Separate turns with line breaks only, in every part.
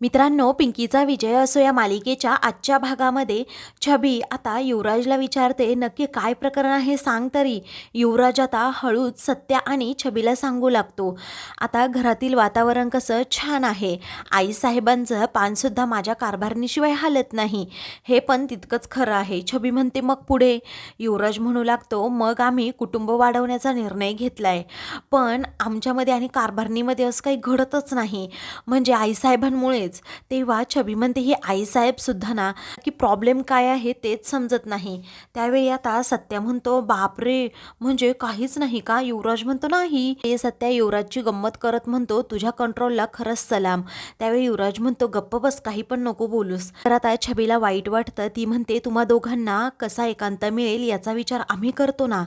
मित्रांनो पिंकीचा विजय असो या मालिकेच्या आजच्या भागामध्ये छबी आता युवराजला विचारते नक्की काय प्रकरण आहे सांग तरी. युवराज आता हळूच सत्या आणि छबीला सांगू लागतो. आता घरातील वातावरण कसं छान आहे. आईसाहेबांचं पानसुद्धा माझ्या कारभारणीशिवाय हालत नाही. हे पण तितकंच खरं आहे. छबी म्हणते मग पुढे? युवराज म्हणू लागतो मग आम्ही कुटुंब वाढवण्याचा निर्णय घेतलाय. पण आमच्यामध्ये आणि कारभारणीमध्ये असं काही घडतच नाही. म्हणजे आईसाहेबांमुळेच तेव्हा छबी म्हणते ही आईसाहेब सुद्धा ना की प्रॉब्लेम काय आहे तेच समजत नाही. त्यावेळी आता सत्या म्हणतो बापरे म्हणजे काहीच नाही का? युवराज म्हणतो नाही. ते सत्या युवराजची गंमत करत म्हणतो तुझ्या कंट्रोलला खरंच सलाम. त्यावेळी युवराज म्हणतो गप्प बस काही पण नको बोलूस. तर आता छबीला वाईट वाटतं ती म्हणते तुम्हा दोघांना कसा एकांत मिळेल याचा विचार आम्ही करतो ना.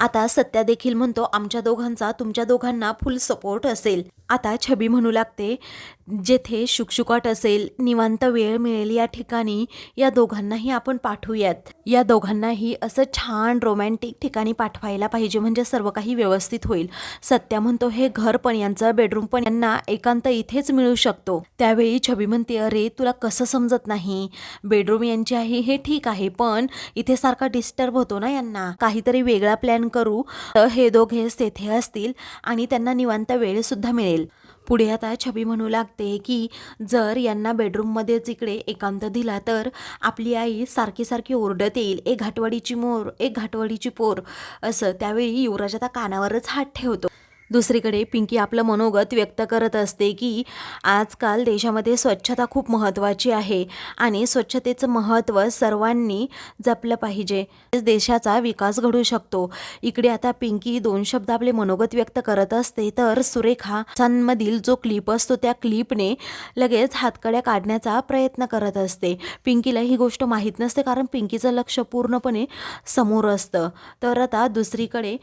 आता सत्या देखील म्हणतो आमच्या दोघांचा तुमच्या दोघांना फुल सपोर्ट असेल. आता छबी म्हणू लागते जेथे शुकशुकाट असेल निवांत वेळ मिळेल या ठिकाणी या दोघांनाही आपण पाठवूयात. या दोघांनाही असं छान रोमॅन्टिक ठिकाणी पाठवायला पाहिजे म्हणजे सर्व काही व्यवस्थित होईल. सत्या म्हणतो हे घर पण यांचं बेडरूम पण यांना एकांत इथेच मिळू शकतो. त्यावेळी छबी म्हणते अरे तुला कसं समजत नाही? बेडरूम यांची आहे हे ठीक आहे पण इथे सारखा डिस्टर्ब होतो ना यांना. काहीतरी वेगळा प्लॅन करू तर हे दोघेच तेथे असतील आणि त्यांना निवांत वेळसुद्धा मिळेल. पुढे आता छबी म्हणू लागते की जर यांना बेडरूममध्येच इकडे एकांत दिला तर आपली आई सारखी सारखी ओरडत येईल एक घाटवाडीची मोर एक घाटवाडीची पोर. असं त्यावेळी युवराज आता कानावरच हात ठेवतो. दुसरीकडे पिंकी आपलं मनोगत व्यक्त करत असते की आजकाल देशामध्ये स्वच्छता खूप महत्त्वाची आहे आणि स्वच्छतेचं महत्त्व सर्वांनी जपलं पाहिजे. देशाचा विकास घडू शकतो. इकडे आता पिंकी दोन शब्द आपले मनोगत व्यक्त करत असते तर सुरेखा सनमधील जो क्लिप असतो त्या क्लिपने लगेच हातकड्या काढण्याचा प्रयत्न करत असते. पिंकीला ही गोष्ट माहीत नसते कारण पिंकीचं लक्ष पूर्णपणे समोर असतं. तर आता दुसरीकडे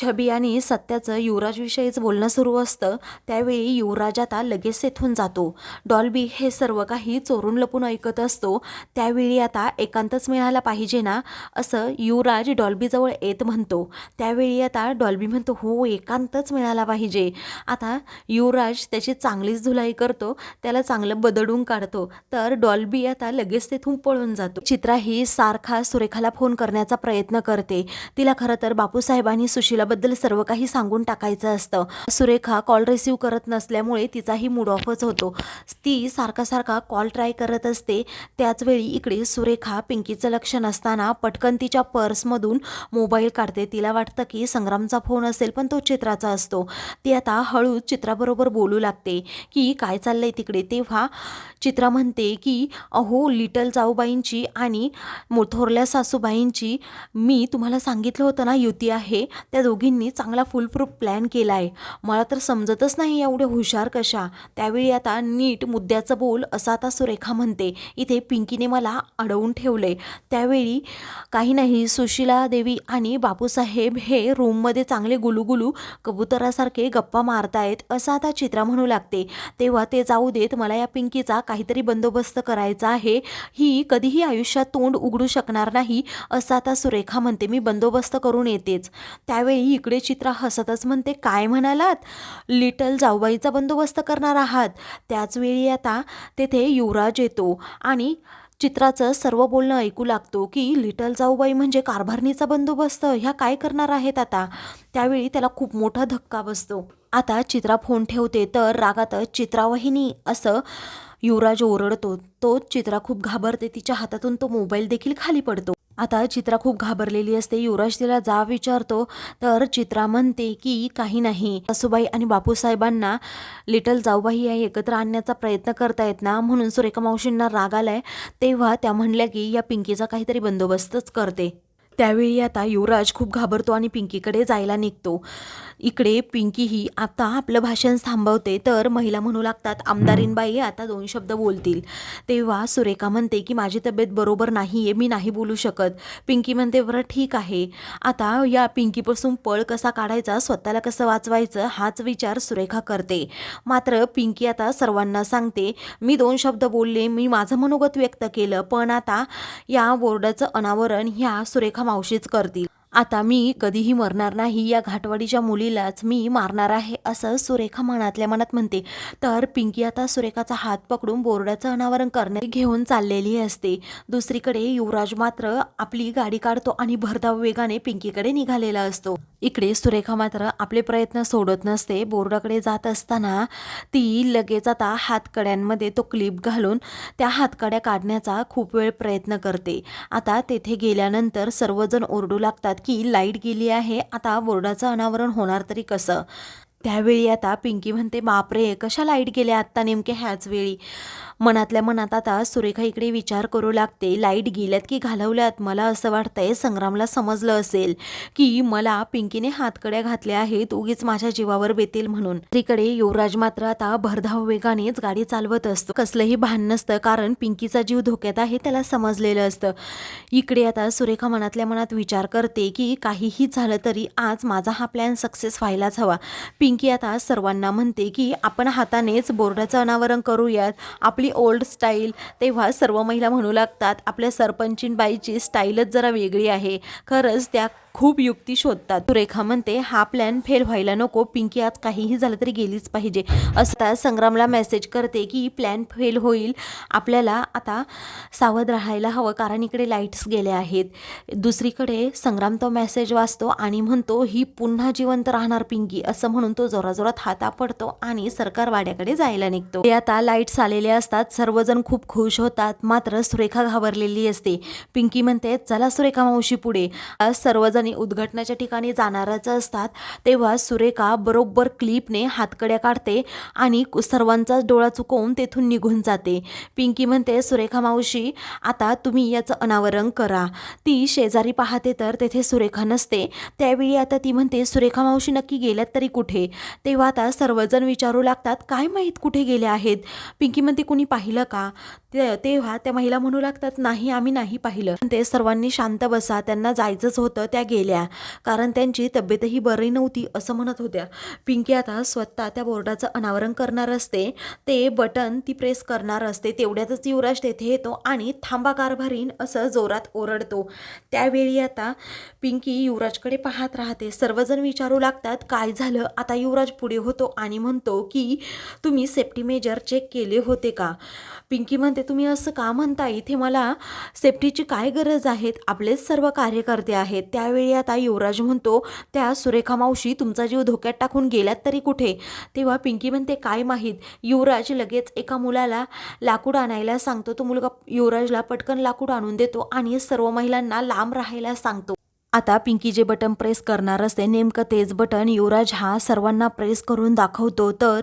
छबी आणि सत्याचं युवराजविषयीच बोलणं सुरू असतं त्यावेळी युवराज आता लगेच तेथून जातो. डॉल्बी हे सर्व काही चोरून लपून ऐकत असतो. त्यावेळी आता एकांतच मिळाला पाहिजे ना असं युवराज डॉल्बीजवळ येत म्हणतो. त्यावेळी आता डॉल्बी म्हणतो हो एकांतच मिळाला पाहिजे. आता युवराज त्याची चांगलीच धुलाई करतो त्याला चांगलं बदडून काढतो तर डॉल्बी आता लगेच तेथून पळून जातो. चित्रा ही सारखा सुरेखाला फोन करण्याचा प्रयत्न करते. तिला खरं तर बापूसाहेबांनी सुशील सुशिलाबद्दल सर्व काही सांगून टाकायचं असतं. सुरेखा कॉल रिसीव करत नसल्यामुळे तिचाही मूड ऑफच होतो. ती सारखा सारखा कॉल ट्राय करत असते. त्याचवेळी इकडे सुरेखा पिंकीचं लक्ष नसताना पटकन तिच्या पर्समधून मोबाईल काढते. तिला वाटतं की संग्रामचा फोन असेल पण तो चित्राचा असतो. ती आता हळूच चित्राबरोबर बोलू लागते की काय चाललंय तिकडे. तेव्हा चित्रा म्हणते की अहो लिटल जाऊबाईंची आणि मोथोरल्या सासूबाईंची मी तुम्हाला सांगितलं होतं ना युती आहे. त्या दोघींनी चांगला फुलप्रूफ प्लॅन केला आहे मला तर समजतच नाही एवढे हुशार कशा. त्यावेळी आता नीट मुद्द्याचं बोल असं आता सुरेखा म्हणते. इथे पिंकीने मला अडवून ठेवले त्यावेळी काही नाही सुशिला देवी आणि बापूसाहेब हे रूममध्ये चांगले गुलूगुलू कबुतरासारखे गप्पा मारतायत असं आता चित्रा म्हणू लागते. तेव्हा ते जाऊ देत मला या पिंकीचा काहीतरी बंदोबस्त करायचा आहे. ही कधीही आयुष्यात तोंड उघडू शकणार नाही असं आता सुरेखा म्हणते. मी बंदोबस्त करून येतेच. त्यावेळी इकडे चित्रा हसतच म्हणते काय म्हणालात? लिटल जाऊबाईचा बंदोबस्त करणार आहात. त्याचवेळी आता तेथे युवराज येतो आणि चित्राचं सर्व बोलणं ऐकू लागतो की लिटल जाऊबाई म्हणजे कारभारणीचा बंदोबस्त. ह्या काय करणार आहेत आता? त्यावेळी त्याला खूप मोठा धक्का बसतो. आता चित्रा फोन ठेवते तर रागातच चित्रावहिनी असं युवराज ओरडतो. तो चित्रा खूप घाबरते. तिच्या हातातून तो मोबाईल देखील खाली पडतो. आता चित्रा खूप घाबरलेली असते. युवराज तिला जा विचारतो तर चित्रा म्हणते की काही नाही. सासूबाई आणि बापूसाहेबांना लिटल जाऊबाई या एकत्र आणण्याचा प्रयत्न करता येत ना म्हणून सुरेखा मावशींना राग आलाय. तेव्हा त्या म्हणल्या की या पिंकीचा काहीतरी बंदोबस्तच करते. त्यावेळी आता युवराज खूप घाबरतो आणि पिंकीकडे जायला निघतो. इकडे पिंकी ही आता आपलं भाषण थांबवते तर महिला म्हणू लागतात आमदारीनबाई आता दोन शब्द बोलतील. तेव्हा सुरेखा म्हणते की माझी तब्येत बरोबर नाही आहे मी नाही बोलू शकत. पिंकी म्हणते बरं ठीक आहे. आता या पिंकीपासून पळ कसा काढायचा स्वतःला कसं वाचवायचं हाच विचार सुरेखा करते. मात्र पिंकी आता सर्वांना सांगते मी दोन शब्द बोलले मी माझं मनोगत व्यक्त केलं पण आता या बोर्डाचं अनावरण ह्या सुरेखा मावशीच करतील. आता मी कधीही मरणार नाही या घाटवाडीच्या मुलीलाच मी मारणार आहे असं सुरेखा मनातल्या मनात म्हणते. तर पिंकी आता सुरेखाचा हात पकडून बोर्डाचं अनावरण करणे घेऊन चाललेली असते. दुसरीकडे युवराज मात्र आपली गाडी काढतो आणि भरधाव वेगाने पिंकीकडे निघालेला असतो. इकडे सुरेखा मात्र आपले प्रयत्न सोडत नसते. बोर्डाकडे जात असताना ती लगेच आता हातकड्यांमध्ये तो क्लिप घालून त्या हातकड्या काढण्याचा खूप वेळ प्रयत्न करते. आता तेथे गेल्यानंतर सर्वजण ओरडू लागतात की लाइट गेली आहे. आता बोर्डाचं अनावरण होणार तरी कसं? त्यावेळी आता पिंकी म्हणते बापरे कशा लाइट गेल्या आत्ता नेमके ह्याच वेळी? मनातल्या मनात आता सुरेखा इकडे विचार करू लागते. लाइट गेल्यात की घालवल्यात? मला असं वाटतंय संग्रामला समजलं असेल की मला पिंकीने हातकड्या घातल्या आहेत उगीच माझ्या जीवावर बेतील म्हणून. तिकडे युवराज मात्र आता भरधाव वेगानेच गाडी चालवत असतो. कसलंही भान नसतं कारण पिंकीचा जीव धोक्यात आहे त्याला समजलेलं असतं. इकडे आता सुरेखा मनातल्या मनात विचार करते की काहीही झालं तरी आज माझा हा प्लॅन सक्सेस व्हायलाच हवा. पिंकी आता सर्वांना म्हणते की आपण हातानेच बोर्डाचं अनावरण करूयात. आपली ओल्ड स्टाईल तेव्हा सर्व महिला म्हणू लागतात आपल्या सरपंचीन बाईची स्टाईलच जरा वेगळी आहे. खरंच त्या खूप युक्ती शोधतात. सुरेखा म्हणते हा प्लॅन फेल व्हायला नको पिंकी आज काहीही झालं तरी गेलीच पाहिजे. असता संग्रामला मेसेज करते की प्लॅन फेल होईल. आपल्याला आता सावध राहायला हवं कारण इकडे लाईट्स गेल्या आहेत. दुसरीकडे संग्राम तो मेसेज वाचतो आणि म्हणतो ही पुन्हा जिवंत राहणार पिंकी. असं म्हणून तो जोराजोरात हाता पडतो आणि सरकार वाड्याकडे जायला निघतो. ते आता लाईट्स आलेले असतात. सर्वजण खूप खुश होतात. मात्र सुरेखा घाबरलेली असते. पिंकी म्हणते चला सुरेखा मावशी पुढे. आज ठिकाणी उद्घाटनाच्या ठिकाणी जाणारच असतात. तेव्हा सुरेखा बरोबर क्लिपने हातकड्या काढते आणि सर्वांचाच डोळा चुकवून तेथून निघून जाते. पिंकी म्हणते सुरेखा मावशी आता तुम्ही याचं अनावरण करा. ती शेजारी पाहते तर तेथे सुरेखा नसते. त्यावेळी आता ती म्हणते सुरेखा मावशी नक्की गेल्यात तरी कुठे? तेव्हा आता सर्वजण विचारू लागतात काय माहीत कुठे गेले आहेत? पिंकी म्हणते कुणी पाहिलं का? ते तेव्हा त्या महिला म्हणू लागतात नाही आम्ही नाही पाहिलं. ते सर्वांनी शांत बसा. त्यांना जायचंच होतं. त्या गेल्या. कारण त्यांची तब्येतही बरी नव्हती असं म्हणत होत्या. पिंकी आता स्वतः त्या बोर्डाचं अनावरण करणार असते. ते बटन ती प्रेस करणार असते. तेवढ्यातच युवराज तेथे येतो आणि थांबा कारभारीन असं जोरात ओरडतो. त्यावेळी आता पिंकी युवराजकडे पाहत राहते. सर्वजण विचारू लागतात काय झालं? आता युवराज पुढे होतो आणि म्हणतो की तुम्ही सेफ्टी मेजर चेक केले होते का? पिंकी म्हणते तुम्ही असं का म्हणता इथे मला सेफ्टीची काय गरज आहेत आपलेच सर्व कार्यकर्ते आहेत. त्यावेळी आता युवराज म्हणतो त्या सुरेखा मावशी तुमचा जीव धोक्यात टाकून गेल्यात तरी कुठे? तेव्हा पिंकी म्हणते काय माहीत युवराज लगेच एका मुलाला लाकूड आणायला सांगतो. तो मुलगा युवराजला पटकन लाकूड आणून देतो आणि सर्व महिलांना लांब राहायला सांगतो. आता पिंकी जे बटन प्रेस करणार असते नेमकं तेच बटन युवराज हा सर्वांना प्रेस करून दाखवतो. तर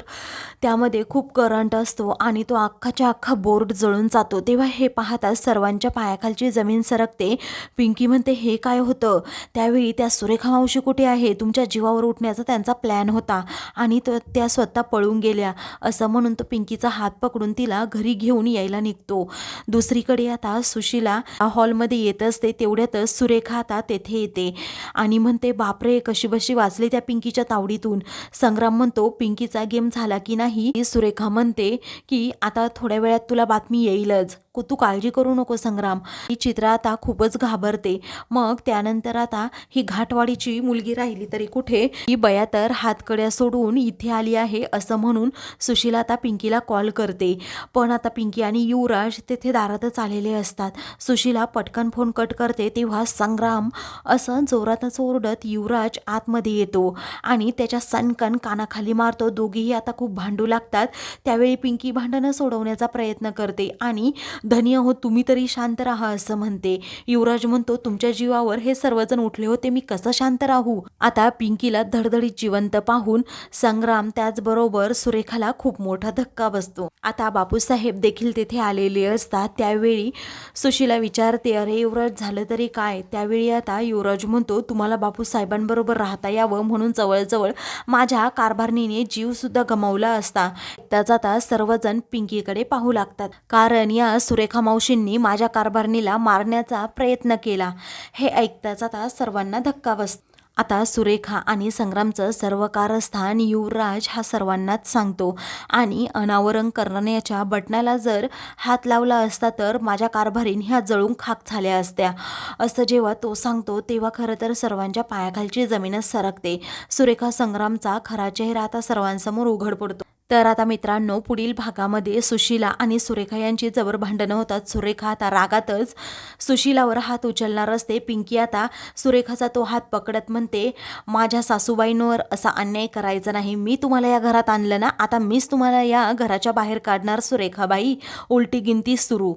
त्यामध्ये खूप करंट असतो आणि तो अख्खाच्या अख्खा बोर्ड जळून जातो. तेव्हा हे पाहताच सर्वांच्या पायाखालची जमीन सरकते. पिंकी म्हणते हे काय होतं? त्यावेळी त्या सुरेखा मावशी कुठे आहे? तुमच्या जीवावर उठण्याचा त्यांचा प्लॅन होता आणि तो त्या स्वतः पळून गेल्या असं म्हणून तो पिंकीचा हात पकडून तिला घरी घेऊन यायला निघतो. दुसरीकडे आता सुशीला हॉलमध्ये येत असते तेवढ्यातच सुरेखा आता तेथे येते आणि म्हणते बापरे कशी बशी वाचली त्या पिंकीच्या तावडीतून. संग्राम म्हणतो पिंकीचा गेम झाला की नाही? सुरेखा म्हणते की आता थोड्या वेळात तुला बातमी येईलच. तू काळजी करू नको संग्राम. ही चित्रा आता खूपच घाबरते. मग त्यानंतर आता ही घाटवाडीची मुलगी राहिली तरी कुठे? ही बया तर हातकड्या सोडून इथे आली आहे असं म्हणून सुशीला आता पिंकीला कॉल करते. पण आता पिंकी आणि युवराज तेथे दारातच आलेले असतात. सुशीला पटकन फोन कट करते तेव्हा संग्राम असं जोरातच ओरडत युवराज आतमध्ये येतो आणि त्याच्या सनकन कानाखाली मारतो. दोघीही आता खूप भांडू लागतात. त्यावेळी पिंकी भांडणं सोडवण्याचा प्रयत्न करते आणि धन्य हो तुम्ही तरी शांत राहा असं म्हणते. युवराज म्हणतो तुमच्या जीवावर हे सर्वजण उठले होते मी कसं शांत राहू? आता पिंकीला धडधडीत जिवंत पाहून संग्राम त्याचबरोबर सुरेखाला खूप मोठा धक्का बसतो. आता बापूसाहेब देखील तेथे आलेले असतात. त्यावेळी सुशीला विचारते अरे युवराज झालं तरी काय? त्यावेळी आता युवराज म्हणतो तुम्हाला बापूसाहेबांबरोबर राहता यावं म्हणून जवळजवळ माझ्या कारभारणीने जीव सुद्धा गमावला असता. त्याचा आता सर्वजण पिंकीकडे पाहू लागतात. कारण या सुरेखा मावशींनी माझ्या कारभारणीला मारण्याचा प्रयत्न केला. हे ऐकताच आता सर्वांना धक्का बसतो आता सुरेखा आणि संग्रामचं सर्व कारस्थान युवराज हा सर्वांनाच सांगतो आणि अनावरण करण्याच्या बटणाला जर हात लावला असता तर माझ्या कारभारीन ह्या जळून खाक झाल्या असत्या. असं जेव्हा तो सांगतो तेव्हा खरं तर सर्वांच्या पायाखालची जमीनच सरकते. सुरेखा संग्रामचा खरा चेहरा आता सर्वांसमोर उघड पडतो. तर आता मित्रांनो पुढील भागामध्ये सुशीला आणि सुरेखा यांची जबर भांडणं होतात. सुरेखा आता रागातच सुशीलावर हात उचलणार असते. पिंकी आता सुरेखाचा तो हात पकडत म्हणते माझ्या सासूबाईंवर असा अन्याय करायचा नाही. मी तुम्हाला या घरात आणलं ना आता मीच तुम्हाला या घराच्या बाहेर काढणार सुरेखाबाई. उलटी गिनती सुरू.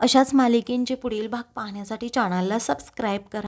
अशाच मालिकेंचे पुढील भाग पाहण्यासाठी चॅनलला सबस्क्राईब करा.